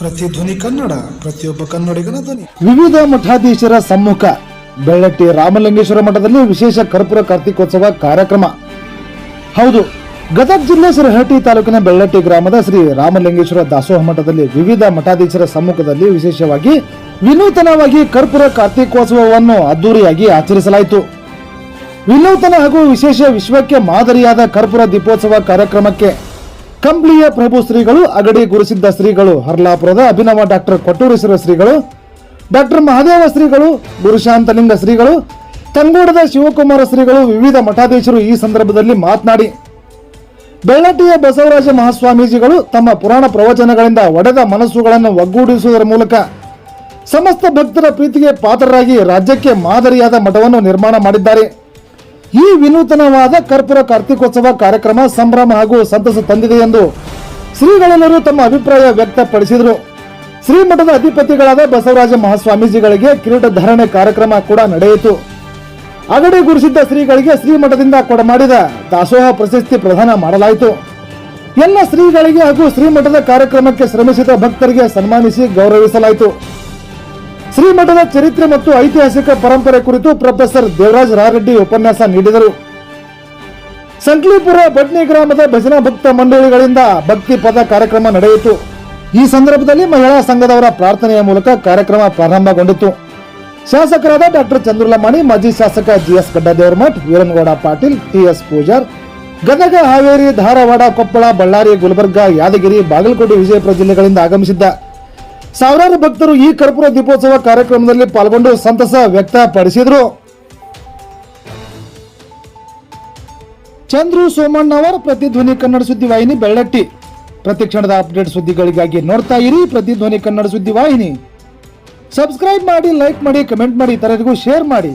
ಪ್ರತಿಧ್ವನಿ ಕನ್ನಡ, ಪ್ರತಿಯೊಬ್ಬ ಕನ್ನಡಿಗನ ಧ್ವನಿ. ವಿವಿಧ ಮಠಾಧೀಶರ ಸಮ್ಮುಖ, ಬೆಳ್ಳಟ್ಟಿ ರಾಮಲಿಂಗೇಶ್ವರ ಮಠದಲ್ಲಿ ವಿಶೇಷ ಕರ್ಪೂರ ಕಾರ್ತಿಕೋತ್ಸವ ಕಾರ್ಯಕ್ರಮ. ಹೌದು, ಗದಗ ಜಿಲ್ಲೆ ಸಿರಹಟ್ಟಿ ತಾಲೂಕಿನ ಬೆಳ್ಳಟ್ಟಿ ಗ್ರಾಮದ ಶ್ರೀ ರಾಮಲಿಂಗೇಶ್ವರ ದಾಸೋಹ ಮಠದಲ್ಲಿ ವಿವಿಧ ಮಠಾಧೀಶರ ಸಮ್ಮುಖದಲ್ಲಿ ವಿಶೇಷವಾಗಿ ವಿನೂತನವಾಗಿ ಕರ್ಪೂರ ಕಾರ್ತಿಕೋತ್ಸವವನ್ನು ಅದ್ದೂರಿಯಾಗಿ ಆಚರಿಸಲಾಯಿತು. ವಿನೂತನ ಹಾಗೂ ವಿಶೇಷ ವಿಶ್ವಕ್ಕೆ ಮಾದರಿಯಾದ ಕರ್ಪೂರ ದೀಪೋತ್ಸವ ಕಾರ್ಯಕ್ರಮಕ್ಕೆ ಕಂಬ್ಳಿಯ ಪ್ರಭು ಶ್ರೀಗಳು, ಅಗಡಿ ಗುರುಸಿದ್ದ ಶ್ರೀಗಳು, ಹರ್ಲಾಪುರದ ಅಭಿನವ ಡಾಕ್ಟರ್ ಕೊಟ್ಟೂರೇಶ್ವರ ಶ್ರೀಗಳು, ಡಾಕ್ಟರ್ ಮಹಾದೇವ ಶ್ರೀಗಳು, ಗುರುಶಾಂತಲಿಂಗ ಶ್ರೀಗಳು, ತಂಗೂಡದ ಶಿವಕುಮಾರ ಶ್ರೀಗಳು, ವಿವಿಧ ಮಠಾಧೀಶರು ಈ ಸಂದರ್ಭದಲ್ಲಿ ಮಾತನಾಡಿ, ಬೆಳ್ಳಟ್ಟಿಯ ಬಸವರಾಜ ಮಹಾಸ್ವಾಮೀಜಿಗಳು ತಮ್ಮ ಪುರಾಣ ಪ್ರವಚನಗಳಿಂದ ಒಡೆದ ಮನಸ್ಸುಗಳನ್ನು ಒಗ್ಗೂಡಿಸುವುದರ ಮೂಲಕ ಸಮಸ್ತ ಭಕ್ತರ ಪ್ರೀತಿಗೆ ಪಾತ್ರರಾಗಿ ರಾಜ್ಯಕ್ಕೆ ಮಾದರಿಯಾದ ಮಠವನ್ನು ನಿರ್ಮಾಣ ಮಾಡಿದ್ದಾರೆ. ಈ ವಿನೂತನವಾದ ಕರ್ಪೂರ ಕಾರ್ತಿಕೋತ್ಸವ ಕಾರ್ಯಕ್ರಮ ಸಂಭ್ರಮ ಹಾಗೂ ಸಂತಸ ತಂದಿದೆ ಎಂದು ಶ್ರೀಗಳೆಲ್ಲರೂ ತಮ್ಮ ಅಭಿಪ್ರಾಯ ವ್ಯಕ್ತಪಡಿಸಿದರು. ಶ್ರೀಮಠದ ಅಧಿಪತಿಗಳಾದ ಬಸವರಾಜ ಮಹಾಸ್ವಾಮೀಜಿಗಳಿಗೆ ಕಿರೀಟ ಧಾರಣೆ ಕಾರ್ಯಕ್ರಮ ಕೂಡ ನಡೆಯಿತು. ಅಗಡೆ ಗುರುಸಿದ್ದ ಶ್ರೀಗಳಿಗೆ ಶ್ರೀಮಠದಿಂದ ಕೊಡಮಾಡಿದ ದಾಸೋಹ ಪ್ರಶಸ್ತಿ ಪ್ರದಾನ ಮಾಡಲಾಯಿತು. ಎಲ್ಲ ಶ್ರೀಗಳಿಗೆ ಹಾಗೂ ಶ್ರೀಮಠದ ಕಾರ್ಯಕ್ರಮಕ್ಕೆ ಶ್ರಮಿಸಿದ ಭಕ್ತರಿಗೆ ಸನ್ಮಾನಿಸಿ ಗೌರವಿಸಲಾಯಿತು. ಶ್ರೀಮಠದ ಚರಿತ್ರೆ ಮತ್ತು ಐತಿಹಾಸಿಕ ಪರಂಪರೆ ಕುರಿತು ಪ್ರೊಫೆಸರ್ ದೇವರಾಜ್ ರಾರೆಡ್ಡಿ ಉಪನ್ಯಾಸ ನೀಡಿದರು. ಸಂಕ್ಲೀಪುರ ಬಡ್ನಿ ಗ್ರಾಮದ ಭಜನಾ ಭಕ್ತ ಮಂಡಳಿಗಳಿಂದ ಭಕ್ತಿ ಪದ ಕಾರ್ಯಕ್ರಮ ನಡೆಯಿತು. ಈ ಸಂದರ್ಭದಲ್ಲಿ ಮಹಿಳಾ ಸಂಘದವರ ಪ್ರಾರ್ಥನೆಯ ಮೂಲಕ ಕಾರ್ಯಕ್ರಮ ಪ್ರಾರಂಭಗೊಂಡಿತು. ಶಾಸಕರಾದ ಡಾಕ್ಟರ್ ಚಂದ್ರಲಮಾಣಿ, ಮಾಜಿ ಶಾಸಕ G S Gaddadevaramath, Veeranagouda Patil, T S Pujar, Gadag Haveri, Dharwad, Koppal, Ballari, Gulbarga, Yadgir, Bagalkot, Vijayapura ಜಿಲ್ಲೆಗಳಿಂದ ಆಗಮಿಸಿದ್ದ ಸಾವಿರಾರು ಭಕ್ತರು ಈ ಕರ್ಪೂರ ದೀಪೋತ್ಸವ ಕಾರ್ಯಕ್ರಮದಲ್ಲಿ ಪಾಲ್ಗೊಂಡು ಸಂತಸ ವ್ಯಕ್ತಪಡಿಸಿದರು. ಚಂದ್ರು ಸೋಮಣ್ಣವರ ಪ್ರತಿಧ್ವನಿ ಕನ್ನಡ ಸುದ್ದಿವಾಹಿನಿ ಬೆಳ್ಳಟ್ಟಿ. ಪ್ರತಿ ಕ್ಷಣದ ಅಪ್ಡೇಟ್ ಸುದ್ದಿಗಳಿಗಾಗಿ ನೋಡ್ತಾ ಇರಿ ಪ್ರತಿಧ್ವನಿ ಕನ್ನಡ ಸುದ್ದಿವಾಹಿನಿ ಸಬ್ಸ್ಕ್ರೈಬ್ ಮಾಡಿ, ಲೈಕ್ ಮಾಡಿ, ಕಮೆಂಟ್ ಮಾಡಿ, ಇತರರಿಗೂ ಶೇರ್ ಮಾಡಿ.